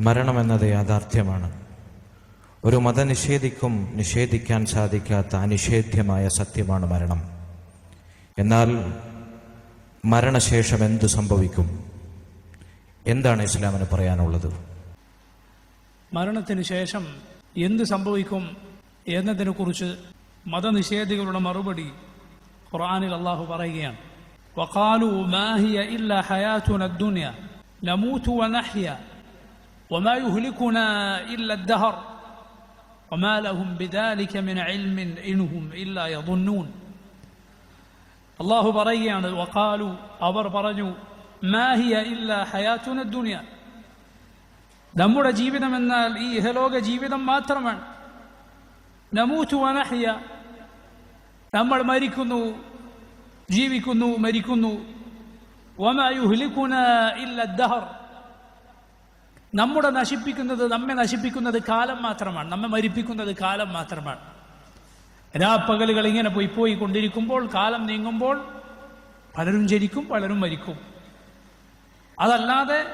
മരണമെന്നത് യാഥാർത്ഥ്യമാണ് ഒരു മതനിഷേധിക്കും നിഷേധിക്കാൻ സാധിക്കാത്ത അനിഷേധ്യമായ സത്യമാണ് മരണം എന്നാൽ മരണശേഷം എന്തു സംഭവിക്കും എന്താണ് ഇസ്ലാമിന് പറയാനുള്ളത് മരണത്തിന് ശേഷം എന്ത് സംഭവിക്കും എന്നതിനെക്കുറിച്ച് മതനിഷേധികളുടെ മറുപടി ഖുർആനിൽ അള്ളാഹു പറയുകയാണ് وقالوا ما هي إلا حياتنا الدنيا نموت ونحيا وما يهلكنا إلا الدهر وما لهم بذلك من علم إنهم إلا يظنون അള്ളാഹു പറയുകയാണ് വക്കാലു അവർ പറഞ്ഞു മാഹിയ ഇല്ല ഹയാത്തുന ദുനിയ നമ്മുടെ ജീവിതം എന്നാൽ ഈ ഇഹലോക ജീവിതം മാത്രമാണ് നമൂച്ചു വനഹിയ നമ്മൾ മരിക്കുന്നു ജീവിക്കുന്നു മരിക്കുന്നു വമയുഹ്ലിക്കുന ഇല്ല ദഹർ നമ്മുടെ നശിപ്പിക്കുന്നത് നമ്മെ നശിപ്പിക്കുന്നത് കാലം മാത്രമാണ്. നമ്മെ മരിപ്പിക്കുന്നത് കാലം മാത്രമാണ്. രാപ്പകലുകൾ ഇങ്ങനെ പോയി പോയി കൊണ്ടിരിക്കുമ്പോൾ കാലം നീങ്ങുമ്പോൾ പലരും ജനിക്കും പലരും മരിക്കും. അതല്ലാതെ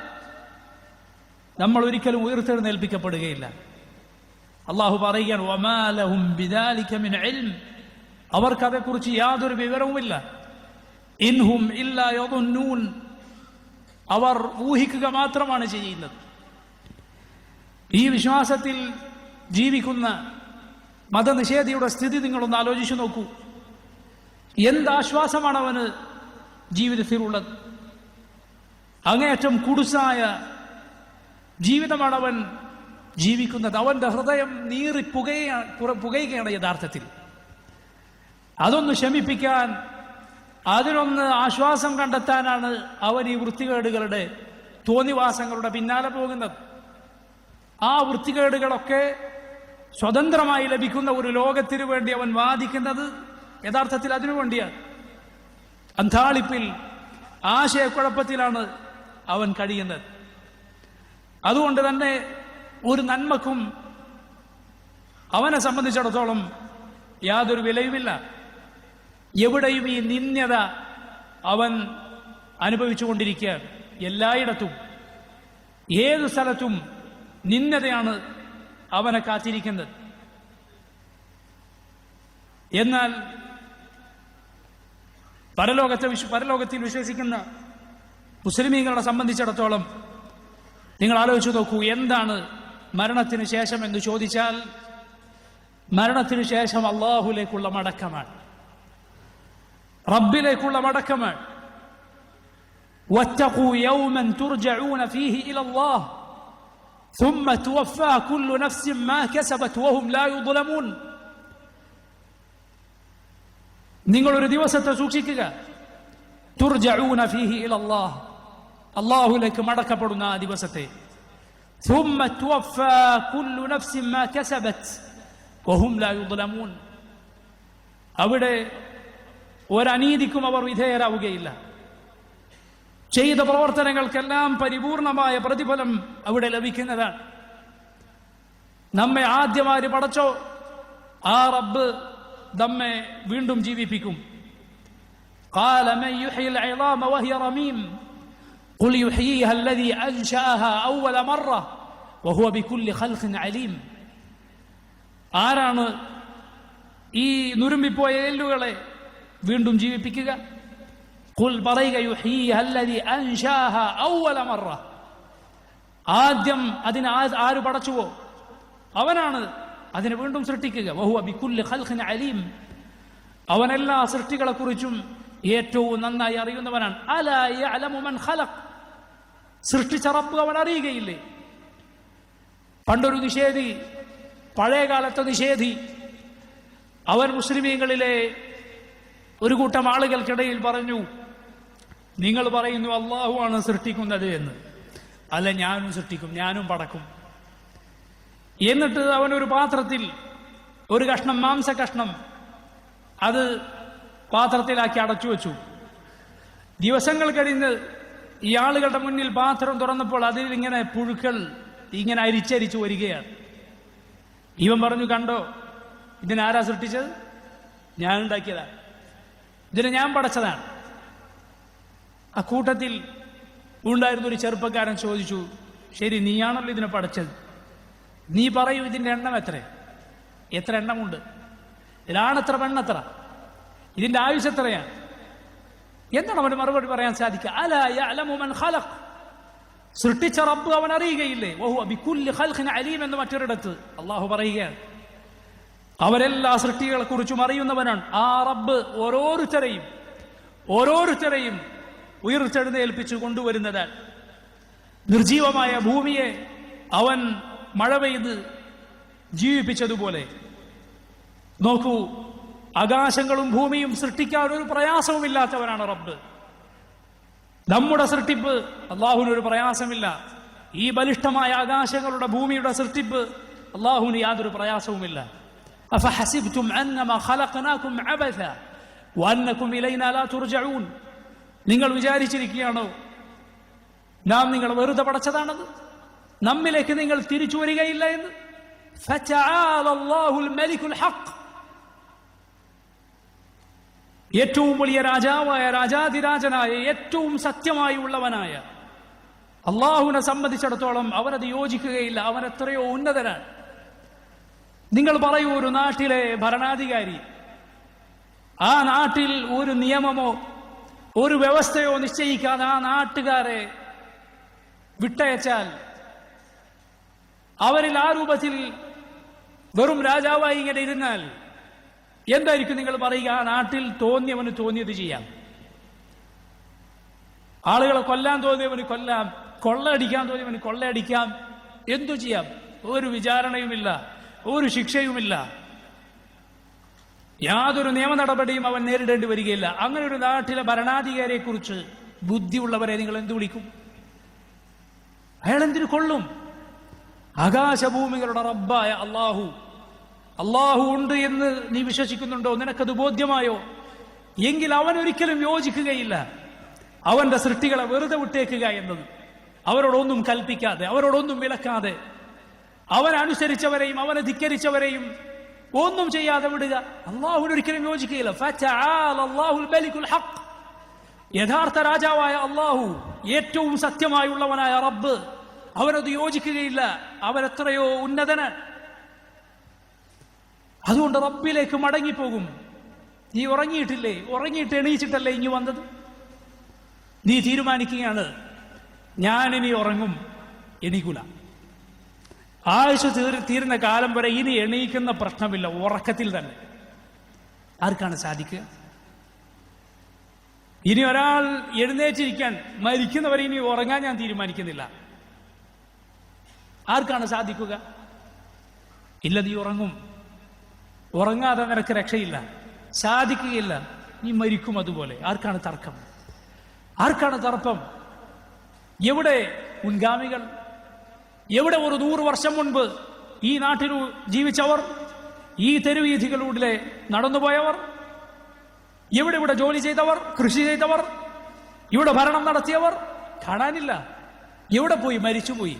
നമ്മൾ ഒരിക്കലും ഉയർത്തെഴുന്നേൽപ്പിക്കപ്പെടുകയില്ല. അള്ളാഹു പറയുകയാണ് വമാലഹും ബിദാലിക മിൻ ഇൽം. അവർക്കതേക്കുറിച്ച് യാതൊരു വിവരവുമില്ല. ഇൻഹും ഇല്ല അവർ ഊഹിക്കുക മാത്രമാണ് ചെയ്യുന്നത്. ഈ വിശ്വാസത്തിൽ ജീവിക്കുന്ന മതനിഷേധിയുടെ സ്ഥിതി നിങ്ങളൊന്ന് ആലോചിച്ചു നോക്കൂ. എന്താശ്വാസമാണ് അവന് ജീവിതത്തിലുള്ളത്? അങ്ങേയറ്റം കുടുസായ ജീവിതമാണ് അവൻ ജീവിക്കുന്നത്. അവന്റെ ഹൃദയം നീറി പുകയാണ് പുകയുകയാണ് യഥാർത്ഥത്തിൽ. അതൊന്ന് ശമിപ്പിക്കാൻ അതിനൊന്ന് ആശ്വാസം കണ്ടെത്താനാണ് അവൻ ഈ വൃത്തികേടുകളുടെ തോന്നിവാസങ്ങളുടെ പിന്നാലെ പോകുന്നത്. ആ വൃത്തികേടുകളൊക്കെ സ്വതന്ത്രമായി ലഭിക്കുന്ന ഒരു ലോകത്തിനു വേണ്ടി അവൻ വാദിക്കുന്നത് യഥാർത്ഥത്തിൽ അതിനു വേണ്ടിയാണ്. അന്താളിപ്പിൽ ആശയക്കുഴപ്പത്തിലാണ് അവൻ കഴിയുന്നത്. അതുകൊണ്ട് തന്നെ ഒരു നന്മക്കും അവനെ സംബന്ധിച്ചിടത്തോളം യാതൊരു വിലയുമില്ല. എവിടെയും ഈ നിന്ദ്യത അവൻ അനുഭവിച്ചുകൊണ്ടിരിക്കുകയാണ്. എല്ലായിടത്തും ഏത് സ്ഥലത്തും നിന്യതയാണ് അവനെ കാത്തിരിക്കുന്നത് എന്നാൽ പരലോകത്തെ വിശ്വ പരലോകത്തിൽ വിശ്വസിക്കുന്ന മുസ്ലിമീങ്ങളെ സംബന്ധിച്ചിടത്തോളം നിങ്ങൾ ആലോചിച്ചു നോക്കൂ എന്താണ് മരണത്തിന് ശേഷം എന്ന് ചോദിച്ചാൽ മരണത്തിന് ശേഷം അള്ളാഹുലേക്കുള്ള മടക്കമാണ് റബ്ബിലേക്കുള്ള മടക്കമാണ് واتقوا يوما ترجعون فيه الى الله ثم توفى كل نفس ما كسبت وهم لا يظلمون നിങ്ങൾ ഒരു ദിവസത്തെ സൂക്ഷിക്കുക തുർജഊന ഫീഹി ഇലല്ലാഹ് അള്ളാഹുലേക്ക് മടക്കപ്പെടുന്ന ആ ദിവസത്തെ ثم توفى كل نفس ما كسبت وهم لا يظلمون അവിടെ ഒരനീതിക്കും അവർ വിധേയരാവുകയില്ല ചെയ്ത പ്രവർത്തനങ്ങൾക്കെല്ലാം പരിപൂർണമായ പ്രതിഫലം അവിടെ ലഭിക്കുന്നതാണ് നമ്മെ ആദ്യമാര് പടച്ചോ ആ റബ്ബ് നമ്മെ വീണ്ടും ജീവിപ്പിക്കും قال من يحيي العظام وهي رميم قل يحييها الذي أنشأها أول مرة وهو بكل خلق عليم ആരാണ് ഈ നുരുമ്പിപ്പോയ എല്ലുകളെ വീണ്ടും ജീവിപ്പിക്കുക ഖുൽ പറയുക യുഹീഹ അല്ലദി അൻശാഹ അവ്വല മറ ആദ്യം അതിന് ആര് പടച്ചുവോ? അവനാണ്. അതിനെ വീണ്ടും സൃഷ്ടിക്കുക. വഹുവ ബിക്കുല്ലി ഖൽഖിൻ അലീം. അവനെല്ലാ സൃഷ്ടികളെ കുറിച്ചും ഏറ്റവും നന്നായി അറിയുന്നവനാണ്. അല യഅലമു മൻ ഖലഖ്. അവൻ അറിയുകയില്ലേ? പണ്ടൊരു നിഷേധി പഴയകാലത്തെ നിഷേധി. അവൻ മുസ്ലിമീങ്ങളിലെ ഒരു കൂട്ടം ആളുകൾക്കിടയിൽ പറഞ്ഞു നിങ്ങൾ പറയുന്നു അള്ളാഹു ആണ് സൃഷ്ടിക്കുന്നത് എന്ന്. അല്ല ഞാനും സൃഷ്ടിക്കും ഞാനും പടക്കും. എന്നിട്ട് അവൻ ഒരു പാത്രത്തിൽ ഒരു കഷ്ണം മാംസ കഷ്ണം അത് പാത്രത്തിലാക്കി അടച്ചു വെച്ചു. ദിവസങ്ങൾ കഴിഞ്ഞ് ഈ ആളുകളുടെ മുന്നിൽ പാത്രം തുറന്നപ്പോൾ അതിൽ ഇങ്ങനെ പുഴുക്കൾ ഇങ്ങനെ അരിച്ചരിച്ചു വരികയാണ്. ഇവൻ പറഞ്ഞു കണ്ടോ ഇതിനാരാ സൃഷ്ടിച്ചത്? ഞാൻ ഉണ്ടാക്കിയതാണ് ഇതിനെ ഞാൻ പടച്ചതാണ്. അക്കൂട്ടത്തിൽ ഉണ്ടായിരുന്ന ഒരു ചെറുപ്പക്കാരൻ ചോദിച്ചു ശരി നീയാണല്ലോ ഇതിനെ പഠിച്ചത്? നീ പറയൂ ഇതിന്റെ എണ്ണം എത്ര എത്ര എണ്ണമുണ്ട്? ഇതാണെത്ര പെണ്ണെത്ര ഇതിന്റെ ആയുസ് എത്രയാണ് എന്താണ് അവന് മറുപടി പറയാൻ സാധിക്കുക? അല മൻ സൃഷ്ടിച്ച റബ്ബ് അവൻ അറിയുകയില്ലേ? ഓഹു ബിക്കുല്ലി അലീം എന്ന് മറ്റൊരിടത്ത് അള്ളാഹു പറയുകയാണ്. അവരെല്ലാ സൃഷ്ടികളെ കുറിച്ചും അറിയുന്നവനാണ് ആ റബ്ബ് ഓരോരുത്തരെയും ഓരോരുത്തരെയും ഉയർത്തെഴുന്നേൽപ്പിച്ചു കൊണ്ടുവരുന്നതാണ് നിർജീവമായ ഭൂമിയെ അവൻ മഴ പെയ്ത് ജീവിപ്പിച്ചതുപോലെ നോക്കൂ ആകാശങ്ങളും ഭൂമിയും സൃഷ്ടിക്കാൻ ഒരു പ്രയാസവുമില്ലാത്തവനാണ് റബ്ബ് നമ്മുടെ സൃഷ്ടിപ്പ് അള്ളാഹുവിന് ഒരു പ്രയാസമില്ല ഈ ബലിഷ്ഠമായ ആകാശങ്ങളുടെ ഭൂമിയുടെ സൃഷ്ടിപ്പ് അള്ളാഹുവിന് യാതൊരു പ്രയാസവുമില്ല أفحسبتم أنما خلقناكم عبثا وأنكم إلينا لا ترجعون നിങ്ങൾ വിചാരിച്ചിരിക്കുകയാണോ? നാം നിങ്ങൾ വെറുതെ പടച്ചതാണെന്ന് നമ്മിലേക്ക് നിങ്ങൾ തിരിച്ചു വരികയില്ല എന്ന്. ഏറ്റവും വലിയ രാജാവായ രാജാതിരാജനായ ഏറ്റവും സത്യമായി ഉള്ളവനായ അള്ളാഹുവിനെ സംബന്ധിച്ചിടത്തോളം അവനത് യോജിക്കുകയില്ല. അവൻ എത്രയോ ഉന്നതനാണ്. നിങ്ങൾ പറയൂ ഒരു നാട്ടിലെ ഭരണാധികാരി ആ നാട്ടിൽ ഒരു നിയമമോ ഒരു വ്യവസ്ഥയോ നിശ്ചയിക്കാതെ ആ നാട്ടുകാരെ വിട്ടയച്ചാൽ അവരിൽ ആ രൂപത്തിൽ വെറും രാജാവായി ഇങ്ങനെ ഇരുന്നാൽ എന്തായിരിക്കും നിങ്ങൾ പറയുക? ആ നാട്ടിൽ തോന്നിയവന് തോന്നിയത് ചെയ്യാം. ആളുകളെ കൊല്ലാൻ തോന്നിയവന് കൊല്ലാം കൊള്ളയടിക്കാൻ തോന്നിയവന് കൊള്ളയടിക്കാം. എന്തു ചെയ്യാം? ഒരു വിചാരണയുമില്ല ഒരു ശിക്ഷയുമില്ല. യാതൊരു നിയമ നടപടിയും അവൻ നേരിടേണ്ടി വരികയില്ല. അങ്ങനെ ഒരു നാട്ടിലെ ഭരണാധികാരിയെ കുറിച്ച് ബുദ്ധിയുള്ളവരെ നിങ്ങൾ എന്തു വിളിക്കും? അയാൾ എന്തിനു കൊള്ളും? ആകാശഭൂമികളുടെ റബ്ബായ അള്ളാഹു അള്ളാഹു ഉണ്ട് എന്ന് നീ വിശ്വസിക്കുന്നുണ്ടോ? നിനക്കത് ബോധ്യമായോ? എങ്കിൽ അവൻ ഒരിക്കലും യോജിക്കുകയില്ല. അവന്റെ സൃഷ്ടികളെ വെറുതെ വിട്ടേക്കുക എന്നത് അവരോടൊന്നും കൽപ്പിക്കാതെ അവരോടൊന്നും വിലക്കാതെ അവനനുസരിച്ചവരെയും അവനെ ധിക്കരിച്ചവരെയും ഒന്നും ചെയ്യാതെ വിടുക. അള്ളാഹുവിന് ഒരിക്കലും യോജിക്കുകയില്ല. യഥാർത്ഥ രാജാവായ അള്ളാഹു ഏറ്റവും സത്യമായുള്ളവനായ റബ്ബ്. അവനത് യോജിക്കുകയില്ല. അവരെത്രയോ ഉന്നതന് അതുകൊണ്ട് റബ്ബിലേക്ക് മടങ്ങിപ്പോകും. നീ ഉറങ്ങിയിട്ടില്ലേ? ഉറങ്ങിയിട്ട് എണീച്ചിട്ടല്ലേ ഇനി വന്നത്? നീ തീരുമാനിക്കുകയാണ്. ഞാനിനി ഉറങ്ങും. എണീക്കൂല. ആയുഷ് തീർ തീരുന്ന കാലം വരെ ഇനി എണീക്കുന്ന പ്രശ്നമില്ല ഉറക്കത്തിൽ തന്നെ. ആർക്കാണ് സാധിക്കുക? ഇനി ഒരാൾ എഴുന്നേറ്റിരിക്കാൻ മരിക്കുന്നവരെ ഇനി ഉറങ്ങാൻ ഞാൻ തീരുമാനിക്കുന്നില്ല. ആർക്കാണ് സാധിക്കുക? ഇല്ല നീ ഉറങ്ങും. ഉറങ്ങാതെ നിനക്ക് രക്ഷയില്ല. സാധിക്കുകയില്ല നീ മരിക്കും അതുപോലെ. ആർക്കാണ് തർക്കം? ആർക്കാണ് തർപ്പം എവിടെ? മുൻഗാമികൾ? എവിടെ ഒരു നൂറ് വർഷം മുൻപ് ഈ നാട്ടിൽ ജീവിച്ചവർ ഈ തെരുവീഥികളിലൂടെ നടന്നുപോയവർ എവിടെ ഇവിടെ ജോലി ചെയ്തവർ കൃഷി ചെയ്തവർ ഇവിടെ ഭരണം നടത്തിയവർ കാണാനില്ല. എവിടെ പോയി? മരിച്ചുപോയി.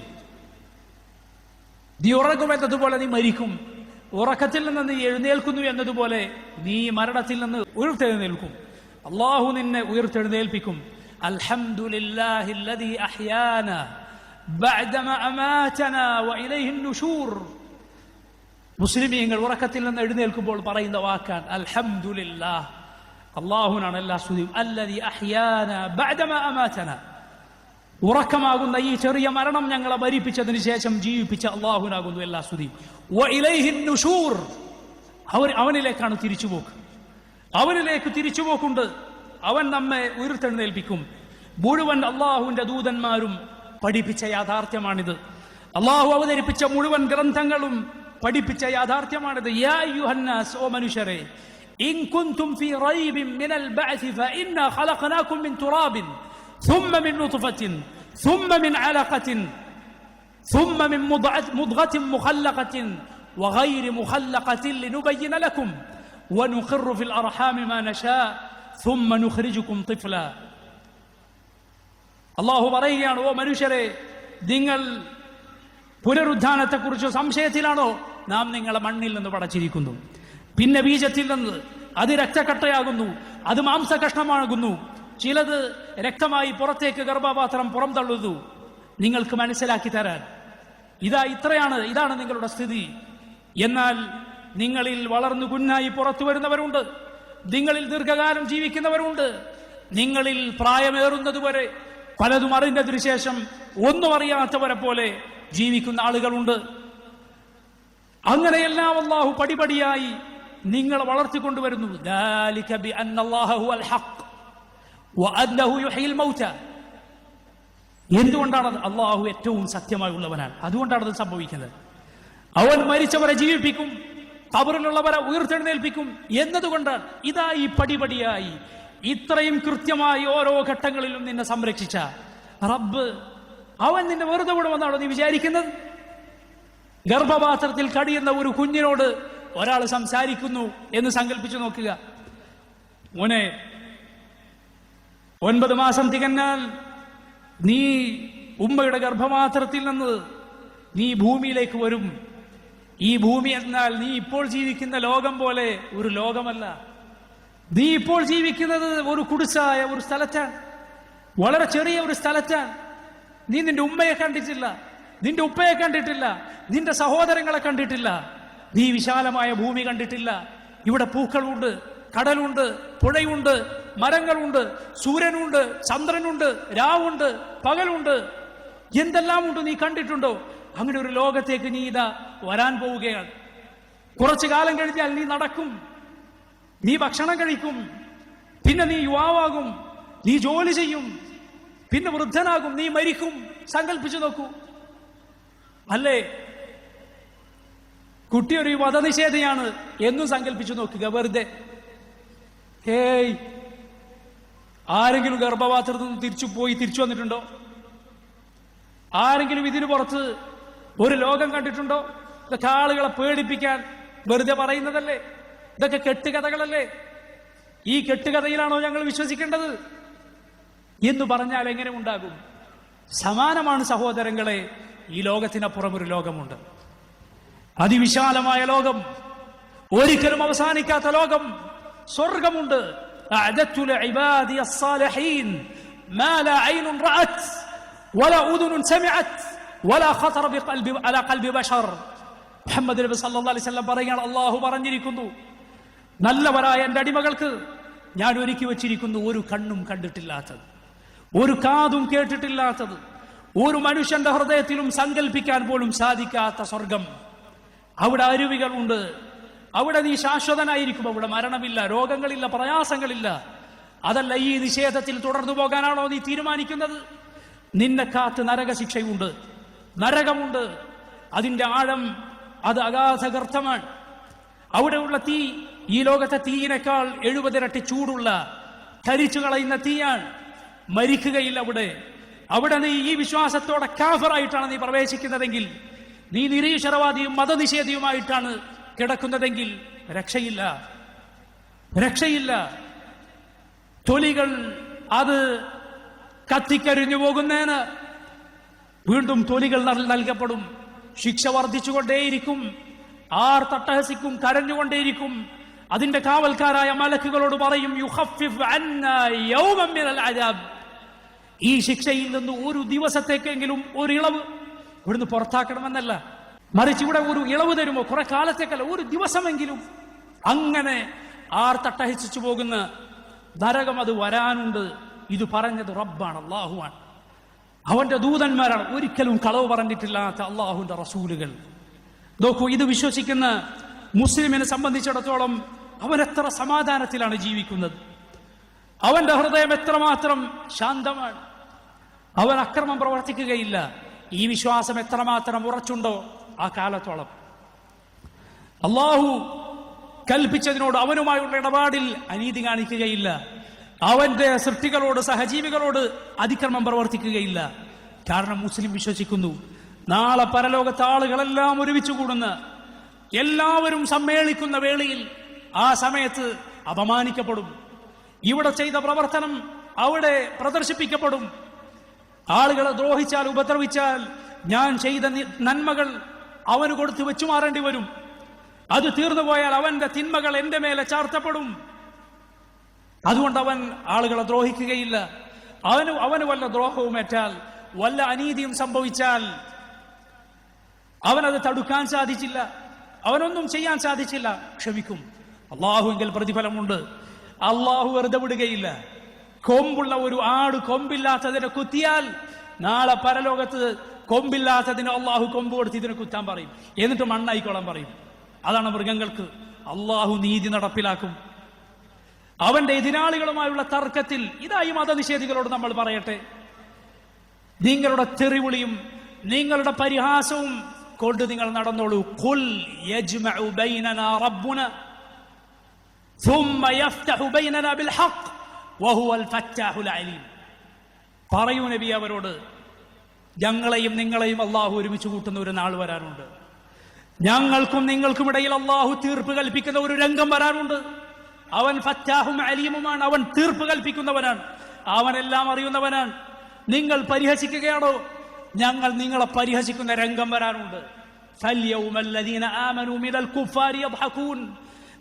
നീ ഉറങ്ങും എന്നതുപോലെ നീ മരിക്കും. ഉറക്കത്തിൽ നിന്ന് നീ എഴുന്നേൽക്കുന്നു എന്നതുപോലെ നീ മരണത്തിൽ നിന്ന് ഉയർത്തെഴുന്നേൽക്കും. അള്ളാഹു നിന്നെ ഉയർത്തെഴുന്നേൽപ്പിക്കും. അൽഹമുല്ലാഹില്ലദീ അഹ്യാന. بعدما أماتنا وإليه النشور മുസ്ലിമീങ്ങൾ ഉറക്കത്തിൽ നിന്ന് എഴുന്നേൽക്കുമ്പോൾ പറയുന്ന വാക്കാണ് അൽഹംദുലില്ലാ അള്ളാഹുനാണ് എല്ലാ സ്തുതിയും അല്ലതി അഹ്യാന ബഅദമ അമാതന ഉറക്കമാകുന്ന ഈ ചെറിയ മരണം ഞങ്ങളെ ഭരിപ്പിച്ചതിന് ശേഷം ജീവിപ്പിച്ച അള്ളാഹുനാകുന്നു എല്ലാ സ്തുതിയും വഇലൈഹിൻ നുശൂർ അവർ അവനിലേക്കാണ് തിരിച്ചുപോക്ക് അവനിലേക്ക് തിരിച്ചുപോക്കുണ്ട് അവൻ നമ്മെ ഉയർത്തെഴുന്നേൽപ്പിക്കും മുഴുവൻ അള്ളാഹുവിന്റെ ദൂതന്മാരും പഠിപ്പിച്ച യാഥാർത്ഥ്യമാണിത് അള്ളാഹു അവതരിപ്പിച്ച മുഴുവൻ ഗ്രന്ഥങ്ങളും പഠിപ്പിച്ച യാഥാർത്ഥ്യമാണിത് യാ അയ്യുഹന്നാസ് ഓ മനുഷ്യരെ ഇൻ കുന്തും ഫീ റൈബിൻ മിനൽ ബഅസി ഫഇന്നാ ഖലഖനാകും മിൻ തുറാബിൻ ثم من نطفة ثم من علقة ثم من مضغة مضغة مخلقة وغير مخلقة لنبين لكم ونقر في الأرحام ما نشاء ثم نخرجكم طفلا അള്ളാഹു പറയുകയാണ് ഓ മനുഷ്യരെ നിങ്ങൾ പുനരുദ്ധാനത്തെക്കുറിച്ച് സംശയത്തിലാണോ? നാം നിങ്ങളെ മണ്ണിൽ നിന്ന് പടച്ചിരിക്കുന്നു. പിന്നെ ബീജത്തിൽ നിന്ന് അത് രക്തക്കട്ടയാകുന്നു അത് മാംസകഷ്ണമാകുന്നു. ചിലത് രക്തമായി പുറത്തേക്ക് ഗർഭപാത്രം പുറം തള്ളുന്നു. നിങ്ങൾക്ക് മനസ്സിലാക്കി തരാൻ. ഇതാ ഇത്രയാണ് ഇതാണ് നിങ്ങളുടെ സ്ഥിതി. എന്നാൽ നിങ്ങളിൽ വളർന്നു കുഞ്ഞായി പുറത്തു വരുന്നവരുണ്ട്. നിങ്ങളിൽ ദീർഘകാലം ജീവിക്കുന്നവരുണ്ട്. നിങ്ങളിൽ പ്രായമേറുന്നതുവരെ പലതും അറിഞ്ഞതിനു ശേഷം ഒന്നും അറിയാത്തവരെ പോലെ ജീവിക്കുന്ന ആളുകളുണ്ട്. അങ്ങനെയെല്ലാം അള്ളാഹു പടിപടിയായി നിങ്ങളെ വളർത്തിക്കൊണ്ടുവരുന്നു എന്തുകൊണ്ടാണത് അള്ളാഹു ഏറ്റവും സത്യമായി ഉള്ളവനാണ് അത് സംഭവിക്കുന്നത്. അവൻ മരിച്ചവരെ ജീവിപ്പിക്കും കബറിലുള്ളവരെ ഉയർത്തെഴുന്നേൽപ്പിക്കും എന്നതുകൊണ്ട് ഇതായി പടിപടിയായി ഇത്രയും കൃത്യമായി ഓരോ ഘട്ടങ്ങളിലും നിന്നെ സംരക്ഷിച്ച റബ്ബ് അവൻ നിന്നെ വെറുതെ വിടുമെന്നാണോ നീ വിചാരിക്കുന്നത്? ഗർഭപാത്രത്തിൽ കടിയുന്ന ഒരു കുഞ്ഞിനോട് ഒരാൾ സംസാരിക്കുന്നു എന്ന് സങ്കല്പിച്ചു നോക്കുക. മോനെ ഒൻപത് മാസം തികഞ്ഞാൽ നീ ഉമ്മയുടെ ഗർഭപാത്രത്തിൽ നിന്ന് നീ ഭൂമിയിലേക്ക് വരും. ഈ ഭൂമി എന്നാൽ നീ ഇപ്പോൾ ജീവിക്കുന്ന ലോകം പോലെ ഒരു ലോകമല്ല. നീ ഇപ്പോൾ ജീവിക്കുന്നത് ഒരു കുടിസായ ഒരു സ്ഥലത്താണ്. വളരെ ചെറിയ ഒരു സ്ഥലത്താണ്. നീ നിന്റെ ഉമ്മയെ കണ്ടിട്ടില്ല. നിന്റെ ഉപ്പയെ കണ്ടിട്ടില്ല. നിന്റെ സഹോദരങ്ങളെ കണ്ടിട്ടില്ല. നീ വിശാലമായ ഭൂമി കണ്ടിട്ടില്ല. ഇവിടെ പൂക്കളുണ്ട് കടലുണ്ട് പുഴയുണ്ട് മരങ്ങളുണ്ട് സൂര്യനുണ്ട് ചന്ദ്രനുണ്ട് രാവുണ്ട് പകലുണ്ട്. എന്തെല്ലാം ഉണ്ട് നീ കണ്ടിട്ടുണ്ടോ? അങ്ങനെ ഒരു ലോകത്തേക്ക് നീ ഇതാ വരാൻ പോവുകയാണ്. കുറച്ചു കാലം കഴിഞ്ഞാൽ നീ നടക്കും. നീ ഭക്ഷണം കഴിക്കും പിന്നെ നീ യുവാവാകും നീ ജോലി ചെയ്യും പിന്നെ വൃദ്ധനാകും നീ മരിക്കും. സങ്കല്പിച്ചു നോക്കൂ. അല്ലേ? കുട്ടി ഒരു വധനിഷേധയാണ് എന്നും സങ്കല്പിച്ചു നോക്കുക വെറുതെ. ഹേയ് ആരെങ്കിലും ഗർഭപാത്രത്തിൽ നിന്ന് തിരിച്ചു പോയി തിരിച്ചു വന്നിട്ടുണ്ടോ? ആരെങ്കിലും ഇതിനു പുറത്ത് ഒരു ലോകം കണ്ടിട്ടുണ്ടോ? ഇതൊക്കെ ആളുകളെ പേടിപ്പിക്കാൻ വെറുതെ പറയുന്നതല്ലേ? ഇതൊക്കെ കെട്ടുകഥകളല്ലേ? ഈ കെട്ടുകഥയിലാണോ ഞങ്ങൾ വിശ്വസിക്കേണ്ടത്? എന്ന് പറഞ്ഞാൽ എങ്ങനെ ഉണ്ടാകും? സമാനമാണ് സഹോദരങ്ങളെ ഈ ലോകത്തിനപ്പുറം ഒരു ലോകമുണ്ട്. അതിവിശാലമായ ലോകം ഒരിക്കലും അവസാനിക്കാത്ത ലോകം സ്വർഗമുണ്ട്. മുഹമ്മദ് നബി അലൈഹി വസല്ലം പറഞ്ഞിരിക്കുന്നു നല്ലവരായ എന്റെ അടിമകൾക്ക് ഞാൻ ഒരുക്കി വച്ചിരിക്കുന്നു ഒരു കണ്ണും കണ്ടിട്ടില്ലാത്തത് ഒരു കാതും കേട്ടിട്ടില്ലാത്തത് ഒരു മനുഷ്യന്റെ ഹൃദയത്തിലും സങ്കല്പിക്കാൻ പോലും സാധിക്കാത്ത സ്വർഗം. അവിടെ അരുവികളുണ്ട് അവിടെ നീ ശാശ്വതനായിരിക്കും. അവിടെ മരണമില്ല രോഗങ്ങളില്ല പ്രയാസങ്ങളില്ല. അതല്ല ഈ നിഷേധത്തിൽ തുടർന്നു പോകാനാണോ നീ തീരുമാനിക്കുന്നത്? നിന്നെ കാത്ത് നരകശിക്ഷയുണ്ട്. നരകമുണ്ട്. അതിന്റെ ആഴം അത് അഗാധകർത്ഥമാണ് അവിടെയുള്ള തീ ഈ ലോകത്തെ തീയിനേക്കാൾ എഴുപതിരട്ടി ചൂടുള്ള ധരിച്ചു കളയുന്ന തീയാണ്. മരിക്കുകയില്ല അവിടെ. അവിടെ നീ ഈ വിശ്വാസത്തോടെ കാഫറായിട്ടാണ് നീ പ്രവേശിക്കുന്നതെങ്കിൽ നീ നിരീശ്വരവാദിയും മതനിഷേധിയുമായിട്ടാണ് കിടക്കുന്നതെങ്കിൽ രക്ഷയില്ല. രക്ഷയില്ല. തൊലികൾ അത് കത്തിക്കരിഞ്ഞു പോകുന്നതിന് വീണ്ടും തൊലികൾ നൽ- നൽകപ്പെടും. ശിക്ഷ വർദ്ധിച്ചുകൊണ്ടേയിരിക്കും. ആർ തട്ടഹസിക്കും കരഞ്ഞുകൊണ്ടേയിരിക്കും. അതിന്റെ കാവൽക്കാരായ മലക്കുകളോട് പറയും ഈ ശിക്ഷയിൽ നിന്ന് ഒരു ദിവസത്തേക്കെങ്കിലും ഒരു ഇളവ് ഇവിടുന്ന് പുറത്താക്കണമെന്നല്ല. മറിച്ച് ഇവിടെ ഒരു ഇളവ് തരുമോ? കുറെ കാലത്തേക്കല്ല ഒരു ദിവസമെങ്കിലും അങ്ങനെ ആർ തട്ടഹിച്ചു പോകുന്ന നരകം അത് വരാനുണ്ട്. ഇത് പറഞ്ഞത് റബ്ബാണ് അള്ളാഹുവാണ് അവന്റെ ദൂതന്മാരാണ്. ഒരിക്കലും കളവ് പറഞ്ഞിട്ടില്ലാത്ത അള്ളാഹുവിന്റെ റസൂലുകൾ. നോക്കൂ ഇത് വിശ്വസിക്കുന്ന മുസ്ലിമിനെ സംബന്ധിച്ചിടത്തോളം അവൻ എത്ര സമാധാനത്തിലാണ് ജീവിക്കുന്നത്? അവന്റെ ഹൃദയം എത്രമാത്രം ശാന്തമാണ്. അവൻ അക്രമം പ്രവർത്തിക്കുകയില്ല. ഈ വിശ്വാസം എത്രമാത്രം ഉറച്ചുണ്ടോ ആ കാലത്തോളം. അള്ളാഹു കൽപ്പിച്ചതിനോട് അവനുമായുള്ള ഇടപാടിൽ അനീതി കാണിക്കുകയില്ല. അവന്റെ സൃഷ്ടികളോട് സഹജീവികളോട് അതിക്രമം പ്രവർത്തിക്കുകയില്ല. കാരണം മുസ്ലിം വിശ്വസിക്കുന്നു നാളെ പരലോകത്ത് ആളുകളെല്ലാം ഒരുമിച്ച് കൂടുന്ന എല്ലാവരും സമ്മേളിക്കുന്ന വേളയിൽ ആ സമയത്ത് അപമാനിക്കപ്പെടും. ഇവിടെ ചെയ്ത പ്രവർത്തനം അവിടെ പ്രദർശിപ്പിക്കപ്പെടും. ആളുകളെ ദ്രോഹിച്ചാൽ ഉപദ്രവിച്ചാൽ ഞാൻ ചെയ്ത നന്മകൾ അവന് കൊടുത്തു വെച്ചു മാറേണ്ടി വരും. അത് തീർന്നു പോയാൽ അവന്റെ തിന്മകൾ എന്റെ മേലെ ചാർത്തപ്പെടും. അതുകൊണ്ട് അവൻ ആളുകളെ ദ്രോഹിക്കുകയില്ല. അവന് അവന് വല്ല ദ്രോഹവും ഏറ്റാൽ വല്ല അനീതിയും സംഭവിച്ചാൽ അവനത് തടുക്കാൻ സാധിച്ചില്ല. അവനൊന്നും ചെയ്യാൻ സാധിച്ചില്ല. ക്ഷമിക്കും. അള്ളാഹുവിൽ പ്രതിഫലമുണ്ട്. അള്ളാഹു വെറുതെ വിടുകയില്ല. കൊമ്പുള്ള ഒരു ആട് കൊമ്പില്ലാത്തതിനെ കുത്തിയാൽ നാളെ പരലോകത്ത് കൊമ്പില്ലാത്തതിന് അള്ളാഹു കൊമ്പ് കൊടുത്ത് ഇതിനെ കുത്താൻ പറയും. എന്നിട്ട് മണ്ണായിക്കോളാൻ പറയും. അതാണ് മൃഗങ്ങൾക്ക് അള്ളാഹു നീതി നടപ്പിലാക്കും. അവന്റെ എതിരാളികളുമായുള്ള തർക്കത്തിൽ ഇതായി മതനിഷേധികളോട് നമ്മൾ പറയട്ടെ. നിങ്ങളുടെ തെറിവിളിയും നിങ്ങളുടെ പരിഹാസവും കൊണ്ട് നിങ്ങൾ നടന്നോളൂ. ഖുൽ യജ്മഉ ബൈനനാ റബ്ബുന. ثم يفتح بيننا بالحق وهو الفتاح العليم പറയൂ നബി അവരോട് ഞങ്ങളെയും നിങ്ങളെയും അള്ളാഹു ഒരുമിച്ച് കൂട്ടുന്ന ഒരു നാൾ വരാനുണ്ട് ഞങ്ങൾക്കും നിങ്ങൾക്കും ഇടയിൽ അള്ളാഹു തീർപ്പ് കൽപ്പിക്കുന്ന ഒരു രംഗം വരാനുണ്ട് അവൻ ഫറ്റാഹും അലീമുമാണ് അവൻ തീർപ്പ് കൽപ്പിക്കുന്നവനാണ് അവനെല്ലാം അറിയുന്നവനാണ് നിങ്ങൾ പരിഹസിക്കുകയാണോ ഞങ്ങൾ നിങ്ങളെ പരിഹസിക്കുന്ന രംഗം വരാനുണ്ട്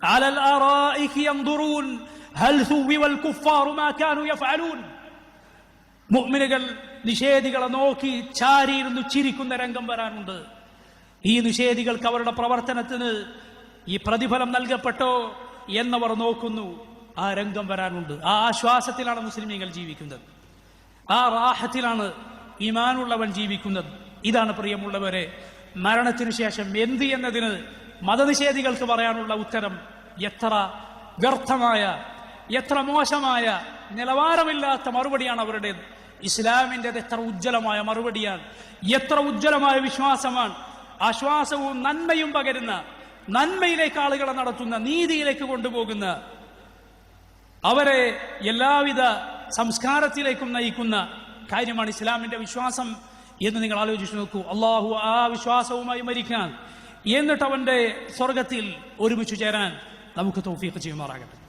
فاليوم الذين آمنوا من الكفار يضحكون على الآرائك ينظرون هل ثوب الكفار ما كانوا يفعلون മുഅ്മിനുകൾ നിഷേധികളെ നോക്കി ചാരിയിരുന്ന് ചിരിക്കുന്ന രംഗം വരാനുണ്ട് ഈ നിഷേധികൾക്ക് അവരുടെ പ്രവർത്തനത്തിന് ഈ പ്രതിഫലം നൽകപ്പെട്ടോ എന്നവർ നോക്കുന്നു ആ രംഗം വരാനുണ്ട് ആ ആശ്വാസത്തിലാണ് മുസ്ലിമീങ്ങൾ ജീവിക്കുന്നത് ആ റാഹത്തിലാണ് ഇമാനുള്ളവൻ ജീവിക്കുന്നത് ഇതാണ് പ്രിയമുള്ളവരെ മരണത്തിനു ശേഷം എന്ത് എന്നതിന് മതനിഷേധികൾക്ക് പറയാനുള്ള ഉത്തരം എത്ര വ്യർത്ഥമായ എത്ര മോശമായ നിലവാരമില്ലാത്ത മറുപടിയാണ് അവരുടെ ഇസ്ലാമിന്റെത് എത്ര ഉജ്ജ്വലമായ മറുപടിയാണ് എത്ര ഉജ്ജ്വലമായ വിശ്വാസമാണ്. ആശ്വാസവും നന്മയും പകരുന്ന നന്മയിലേക്ക് ആളുകളെ നടത്തുന്ന നീതിയിലേക്ക് കൊണ്ടുപോകുന്ന അവരെ എല്ലാവിധ സംസ്കാരത്തിലേക്കും നയിക്കുന്ന കാര്യമാണ് ഇസ്ലാമിന്റെ വിശ്വാസം എന്ന് നിങ്ങൾ ആലോചിച്ചു നോക്കൂ. അള്ളാഹു ആ വിശ്വാസവുമായി മരിക്കാൻ എന്നിട്ട് അവന്റെ സ്വർഗത്തിൽ ഒരുമിച്ച് ചേരാൻ നമുക്ക് തൗഫീഖ് ചെയ്യുമാറാകട്ടെ.